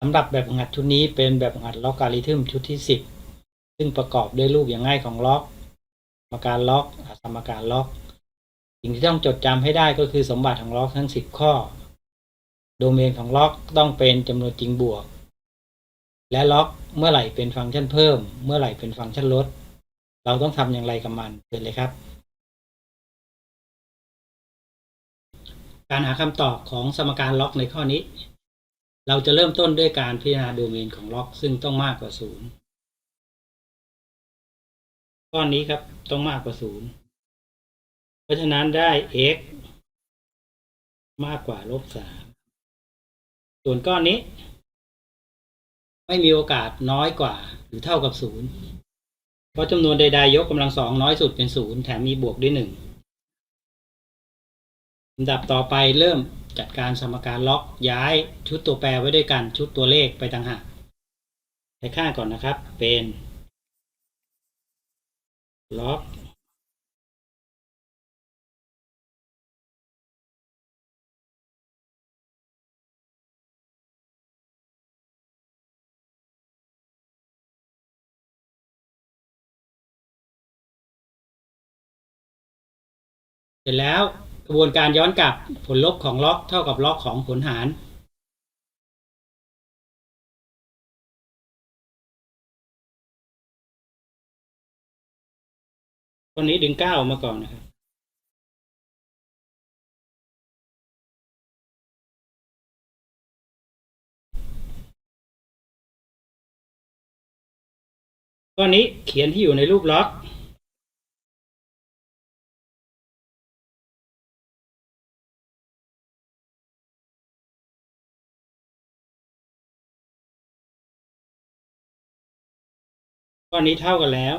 สำหรับแบบหัดชุดนี้เป็นแบบหัดล็อกการิทึมชุดที่ 10 ซึ่งประกอบด้วยรูปอย่างง่ายของล็อกสมการล็อกสมการล็อก สิ่งที่ต้องจดจำให้ได้ก็คือสมบัติของล็อกทั้ง 10 ข้อ โดเมนของล็อกต้องเป็นจำนวนจริงบวก และล็อกเมื่อไหร่เป็นฟังก์ชันเพิ่ม เมื่อไหร่เป็นฟังก์ชันลด เราต้องทำอย่างไรกับมันเชิญเลยครับ การหาคำตอบของสมการล็อกในข้อนี้ เราจะเริ่มต้นด้วยการพิจารณาโดเมนของล็อกซึ่งต้องมากกว่าศูนย์ก้อนนี้ครับต้องมากกว่าศูนย์เพราะฉะนั้นได้ x มากกว่าลบสามส่วนก้อนนี้ ไม่มีโอกาสน้อยกว่าหรือเท่ากับศูนย์เพราะจำนวนใดๆยกกำลังสองน้อยสุดเป็นศูนย์แถมมีบวกด้วยหนึ่งลำดับต่อไปเริ่ม จัดการสมการล็อกย้ายชุดตัวแปรไว้ด้วยกันชุดตัวเลขไปต่างหากใช้ค่าก่อนนะครับ เป็นล็อกเสร็จแล้ว กระบวนการย้อนกลับผลลบของล็อกเท่ากับล็อกของผลหารตัวนี้ดึงเก้ามาก่อนนะครับ ก้อนนี้เขียนที่อยู่ในรูปล็อก ก้อนนี้เท่ากันแล้ว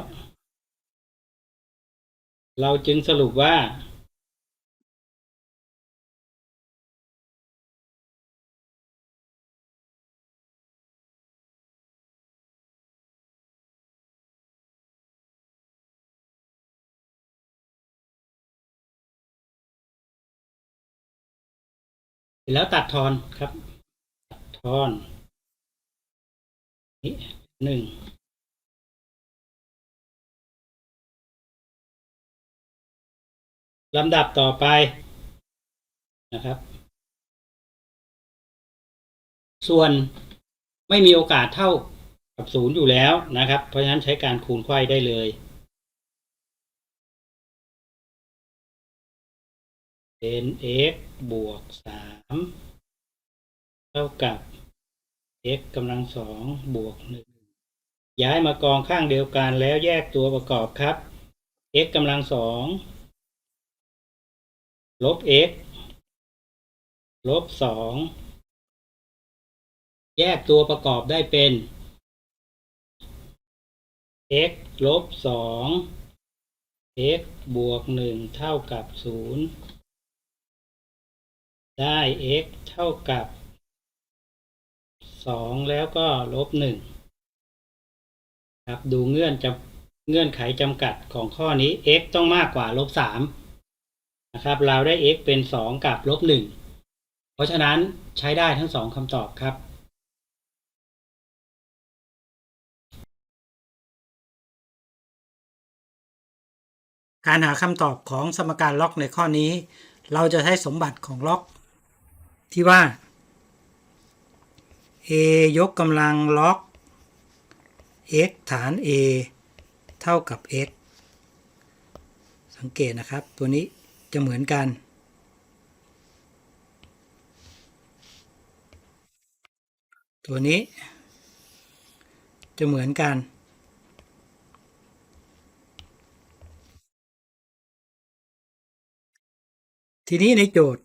เราจึงสรุปว่า แล้วตัดทอนครับ ตัดทอนนี่หนึ่ง ลำดับต่อไปนะครับ ส่วนไม่มีโอกาสเท่ากับศูนย์อยู่แล้วนะครับ เพราะฉะนั้นใช้การคูณไขว้ได้เลย เป็น x บวกสามเท่ากับ x กำลังสองบวกหนึ่งย้ายมากองข้างเดียวกันแล้วแยกตัวประกอบครับ x กำลังสอง ลบ x ลบสองแยกตัวประกอบได้เป็น x ลบสอง x บวกหนึ่งเท่ากับศูนย์ได้ x เท่ากับสองแล้วก็ลบหนึ่งครับดูเงื่อนจำเงื่อนไขจำกัดของข้อนี้ x ต้องมากกว่าลบสาม นะครับ เราได้ x เป็น 2 กับลบ1เพราะฉะนั้นใช้ได้ทั้ง 2คำตอบครับ การหาคำตอบของสมการล็อกในข้อนี้ เราจะใช้สมบัติของล็อก ที่ว่า a ยกกำลังล็อก x ฐาน a เท่ากับ x สังเกตนะครับตัวนี้ จะเหมือนกัน ตัวนี้ จะเหมือนกัน ทีนี้ในโจทย์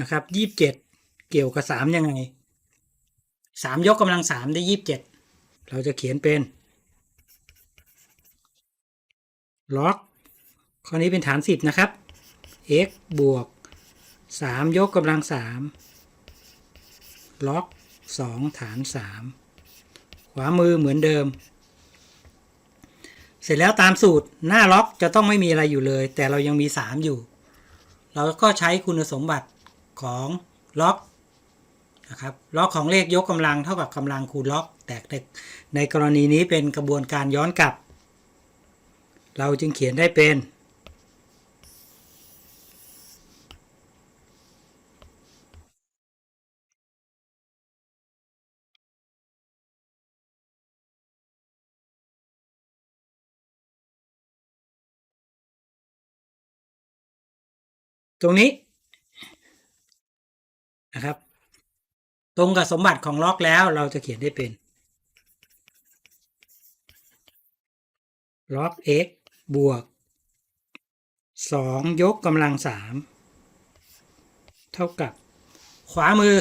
นะครับยี่สิบเจ็ดเกี่ยวกับสามยังไงสามยกกำลังสามได้ยี่สิบเจ็ดเราจะเขียนเป็นล็อก ข้อนี้เป็นฐานสิบนะครับ x บวกสามยกกำลังสามล็อกสองฐานสามขวามือเหมือนเดิม เสร็จแล้วตามสูตรหน้าล็อกจะต้องไม่มีอะไรอยู่เลย แต่เรายังมีสามอยู่ เราก็ใช้คุณสมบัติของล็อกนะครับล็อกของเลขยกกำลังเท่ากับกำลังคูณล็อก แต่ในในกรณีนี้เป็นกระบวนการย้อนกลับ เราจึงเขียนได้เป็น ตรงนี้นะครับ ตรงกับสมบัติของล็อกแล้วเราจะเขียนได้เป็นล็อก x บวก 2 ยกกำลัง 3 เท่ากับขวามือ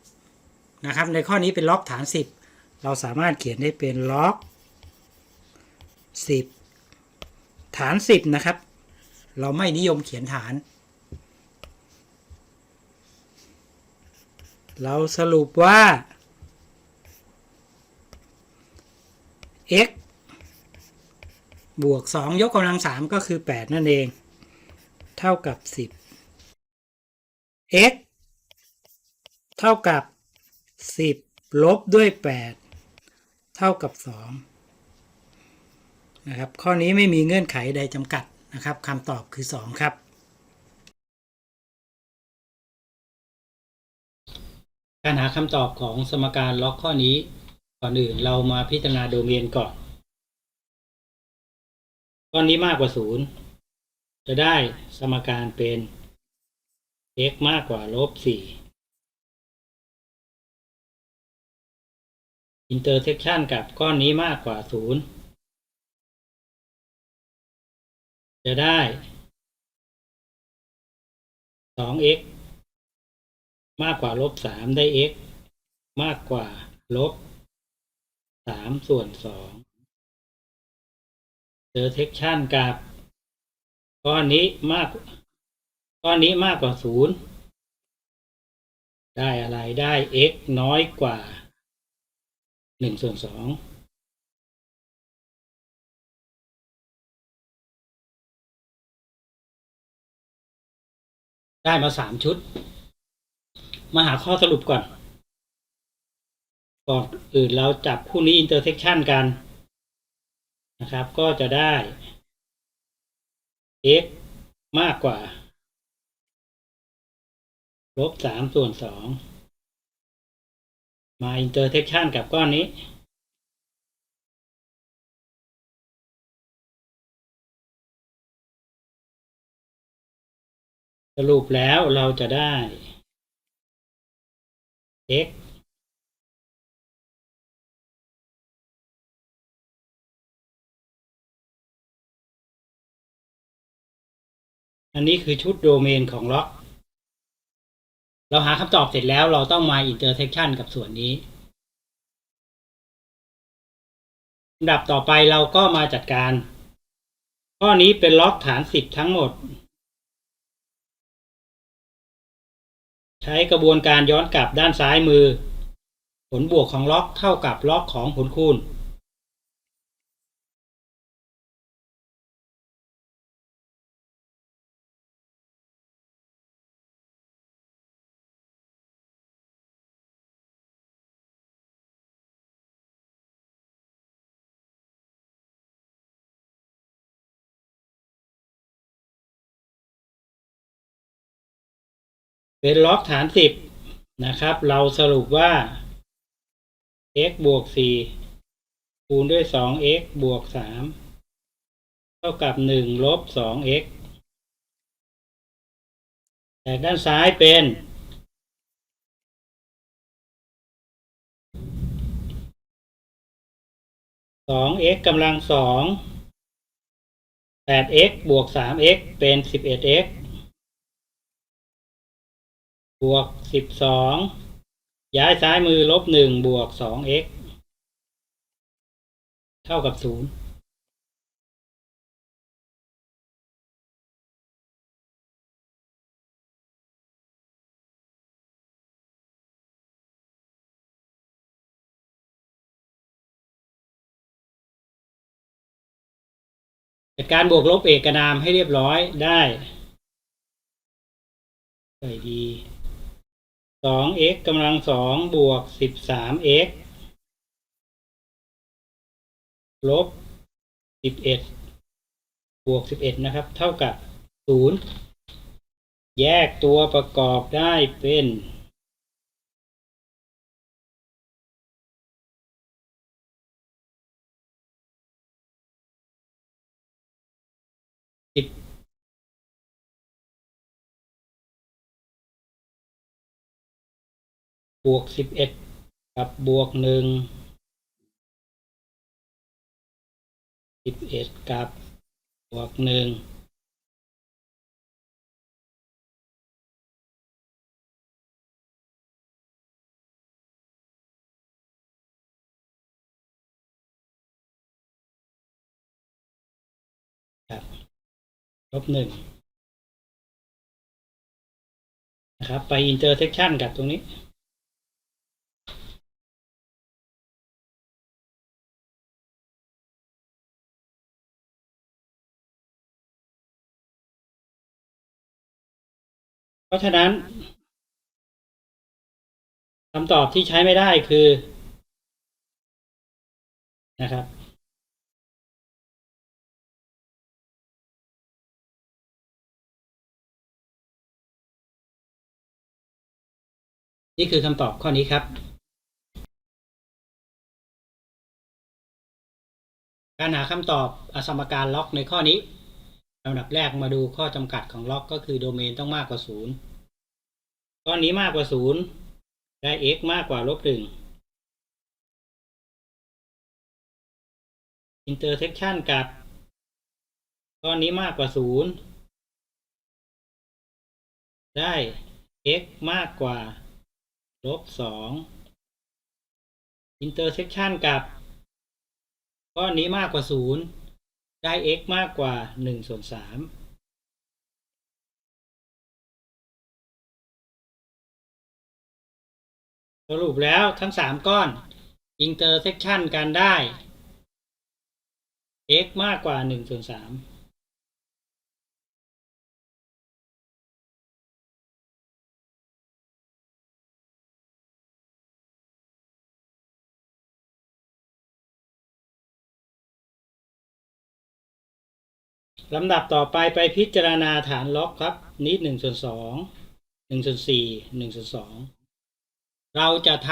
1 นะครับ ในข้อนี้เป็นล็อกฐาน 10 เราสามารถเขียนได้เป็นล็อก 10 ฐาน 10 นะครับ เราไม่นิยมเขียนฐาน เราสรุปว่า x บวก 2 ยกกำลัง 3 ก็คือ 8 นั่นเอง เท่ากับ 10 x เท่ากับ 10 ลบด้วย 8 เท่ากับ 2 นะครับ ข้อนี้ไม่มีเงื่อนไขใดจำกัดนะครับคำตอบคือ 2 ครับ การหาคำตอบของสมการล็อกข้อนี้ ก่อนอื่นเรามาพิจารณาโดเมนก่อนก้อนนี้มากกว่าศูนย์จะได้สมการเป็น x มากกว่าลบสี่อินเตอร์เซ c ชันกับก้อนนี้มากกว่าศูนย์จะได้ 2x มากกว่าลบสามได้ x มากกว่าลบสามส่วนสองเจอเทคชันกับก้อนนี้มากก้อนนี้มากกว่าศูนย์ได้อะไรได้ x น้อยกว่าหนึ่งส่วนสองได้มาสามชุด มาหาข้อสรุปก่อน ก่อนอื่นเราจับคู่นี้ intersection กันนะครับ ก็จะได้ x มากกว่า ลบสามส่วนสอง มา intersection กับก้อนนี้ สรุปแล้วเราจะได้ x อันนี้คือชุดโดเมนของล็อก เราหาคำตอบเสร็จแล้วเราต้องมา intersection กับส่วนนี้ลำดับต่อไปเราก็มาจัดการ ข้อนี้เป็นล็อกฐาน10ทั้งหมด ใช้กระบวนการย้อนกลับด้านซ้ายมือ ผลบวกของล็อกเท่ากับล็อกของผลคูณ เป็นล็อกฐานสิบนะครับ เราสรุปว่า x บวกสี่คูณด้วยสอง x บวกสามเท่ากับหนึ่งลบสอง x แตกด้านซ้ายเป็นสอง x กำลังสองแปด x บวกสาม x เป็นสิบเอ็ด x บวกสิบสองย้ายซ้ายมือลบหนึ่งบวกสอง x เท่ากับศูนย์จัดการบวกลบเอกนามให้เรียบร้อยได้ใส่ดี สอง x กำลังสองบวกสิบสาม x ลบสิบเอ็ดบวกสิบเอ็ดนะครับ เท่ากับศูนย์แยกตัวประกอบได้เป็น บวกสิบเอ็ดกับบวกหนึ่งสิบเอ็ดกับบวกหนึ่งครับลบหนึ่งนะครับ ไป intersection กับตรงนี้ เพราะฉะนั้นคำตอบที่ใช้ไม่ได้คือนะครับ นี่คือคำตอบข้อนี้ครับ การหาคำตอบอสมการล็อกในข้อนี้ ลำดับแรกมาดูข้อจำกัดของล็อกก็คือโดเมนต้องมากกว่าศูนย์ก้อนนี้มากกว่าศูนย์ได้ x มากกว่าลบหนึ่ง intersection กับ ก้อนนี้มากกว่าศูนย์ได้ x มากกว่าลบสอง intersection กับ ก้อนนี้มากกว่าศูนย์ ได้ x มากกว่า1ส่วน3สรุปแล้วทั้ง 3 ก้อน intersection กันได้ x มากกว่า1ส่วน3 ลำดับต่อไปไปพิจารณาฐานล็อกครับ นี้หนึ่งส่วนสองหนึ่งส่วนสี่หนึ่งส่วนสองเราจะท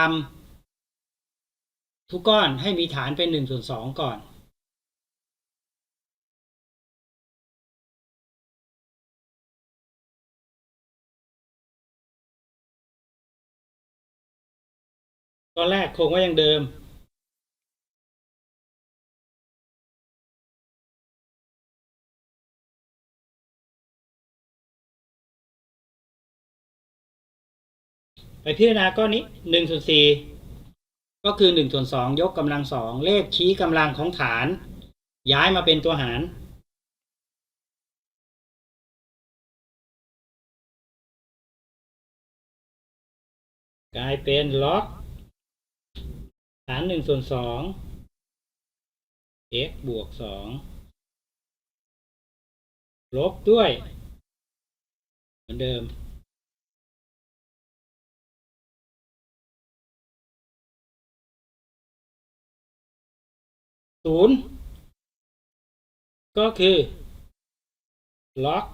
ำทุกก้อนให้มีฐานเป็นหนึ่งส่วนสองก่อนตอนแรกคงว่ายังเดิม พิจารณาก้อนนี้หนึ่งส่วนสี่ก็คือหนึ่งส่วนสองยกกำลังสองเลขชี้กำลังของฐาน ย้ายมาเป็นตัวหาร กลายเป็นล็อกฐานหนึ่งส่วนสอง x บวกสองลบด้วย เหมือนเดิม ศูนย์ก็คือล็อก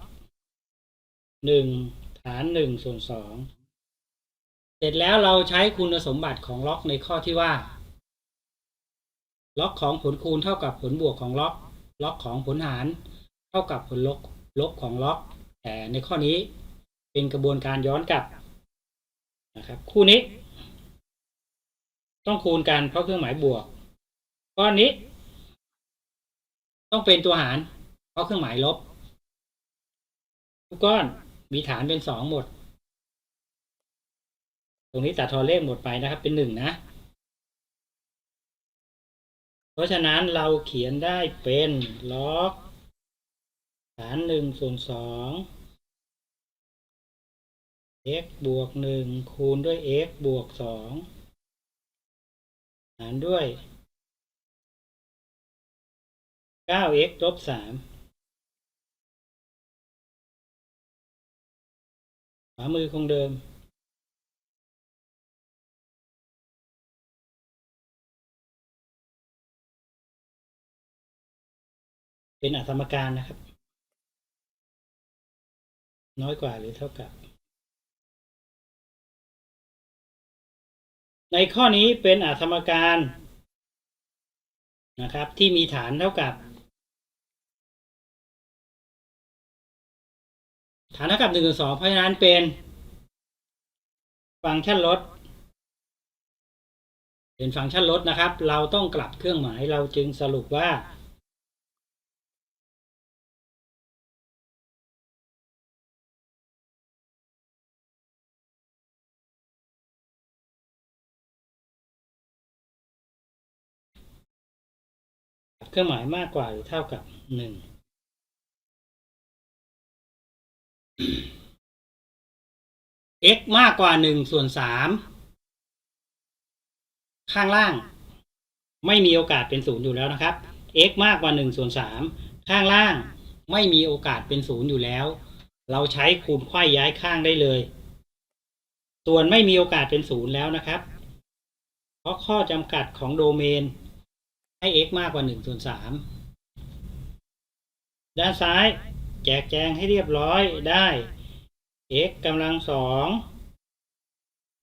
หนึ่งฐานหนึ่งส่วนสองเสร็จแล้วเราใช้คุณสมบัติของล็อกในข้อที่ว่า ล็อกของผลคูณเท่ากับผลบวกของล็อก ล็อกของผลหาร เท่ากับผลลบลบของล็อก แต่ในข้อนี้เป็นกระบวนการย้อนกลับนะครับ คู่นี้ ต้องคูณกันเพราะเครื่องหมายบวก ก้อนนี้ ต้องเป็นตัวหาร เพราะเครื่องหมายลบ ทุกก้อนมีฐานเป็นสองหมด ตรงนี้ตัดทอเลขหมดไปนะครับ เป็นหนึ่งนะ เพราะฉะนั้นเราเขียนได้เป็นล็อก ฐานหนึ่งส่วนสอง x บวกหนึ่งคูณด้วย x บวกสองหารด้วย เก้า x ลบสามขวามือคงเดิม เป็นอสมการนะครับ น้อยกว่าหรือเท่ากับ ในข้อนี้เป็นอสมการนะครับ ที่มีฐานเท่ากับ ฐานเท่ากับหนึ่งสองเพราะฉะนั้นเป็น ฟังก์ชันลด เป็นฟังก์ชันลดนะครับ เราต้องกลับเครื่องหมายเราจึงสรุปว่า เครื่องหมายมากกว่าหรือเท่ากับหนึ่ง x มากกว่าหนึ่งส่วนสามข้างล่าง ไม่มีโอกาสเป็นศูนย์อยู่แล้วนะครับ x มากกว่าหนึ่งส่วนสามข้างล่างไม่มีโอกาสเป็นศูนย์อยู่แล้ว เราใช้คูณไขว้ย้ายข้างได้เลย ส่วนไม่มีโอกาสเป็นศูนย์แล้วนะครับ เพราะข้อจำกัดของโดเมน ให้ x มากกว่า1ส่วน3ด้านซ้าย แจกแจงให้เรียบร้อยได้ x กำลังสอง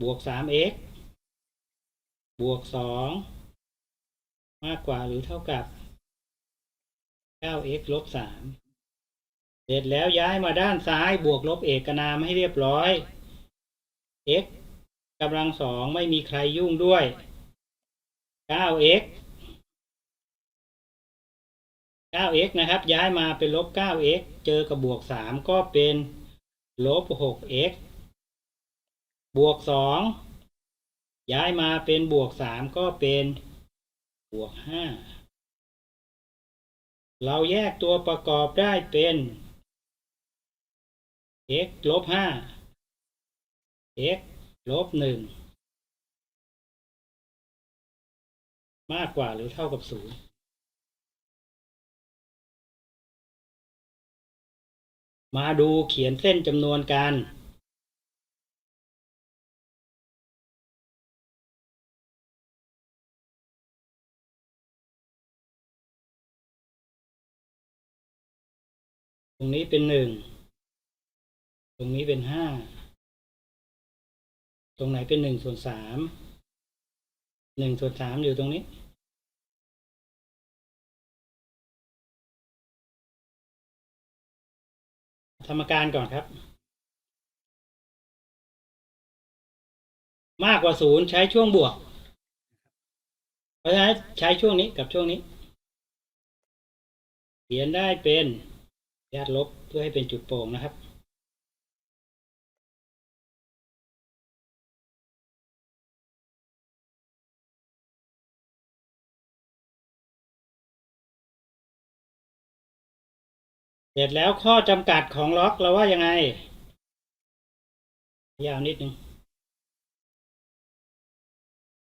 บวก 3x บวก 2 มากกว่าหรือเท่ากับ 9x ลบ 3 เสร็จแล้วย้ายมาด้านซ้ายบวกลบเอกนามให้เรียบร้อย x กำลังสองไม่มีใครยุ่งด้วย 9x 9x นะครับ ย้ายมาเป็นลบ 9x เจอกับบวก 3 ก็เป็นลบ 6x บวก 2 ย้ายมาเป็นบวก 3 ก็เป็นบวก 5 เราแยกตัวประกอบได้เป็น x ลบ 5 x ลบ 1 มากกว่าหรือเท่ากับ 0 มาดูเขียนเส้นจำนวนกันตรงนี้เป็นหนึ่ง ตรงนี้เป็นห้า ตรงไหนเป็นหนึ่งส่วนสาม หนึ่งส่วนสามอยู่ตรงนี้ รมการก่อนครับ มากกว่าศูนย์ใช้ช่วงบวก เพราะฉะนั้นใช้ช่วงนี้กับช่วงนี้ เขียนได้เป็นญาติลบเพื่อให้เป็นจุดโป่งนะครับ เสร็จแล้วข้อจำกัดของล็อกเราว่ายังไง ยาวนิดนึง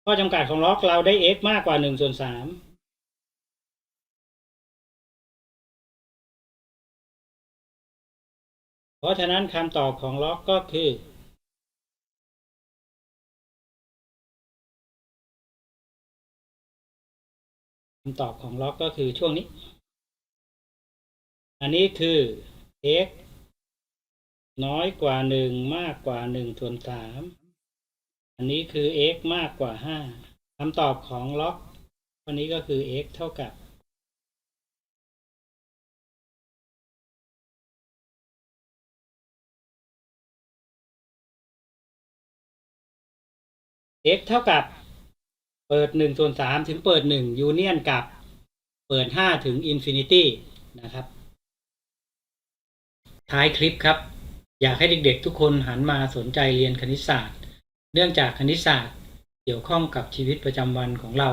ข้อจำกัดของล็อกเราได้ x มากกว่า1ส่วน3เพราะฉะนั้นคำตอบของล็อกก็คือ คำตอบของล็อกก็คือช่วงนี้ อันนี้คือ x น้อยกว่าหนึ่งมากกว่าหนึ่งส่วนสามอันนี้คือ x มากกว่าห้าคำตอบของล็อกวันนี้ก็คือ x เท่ากับ x เท่ากับ เปิดหนึ่งส่วนสามถึงเปิดหนึ่งยูเนียนกับ เปิดห้าถึงอินฟินิตี้นะครับ ท้ายคลิปครับ อยากให้เด็กๆ ทุกคนหันมาสนใจเรียนคณิตศาสตร์ เนื่องจากคณิตศาสตร์ เกี่ยวข้องกับชีวิตประจำวันของเรา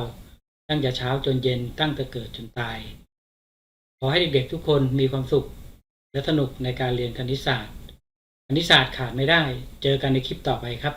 ตั้งแต่เช้าจนเย็นตั้งแต่เกิดจนตาย ขอให้เด็กๆทุกคนมีความสุข และสนุกในการเรียนคณิตศาสตร์คณิตศาสตร์ขาดไม่ได้ เจอกันในคลิปต่อไปครับ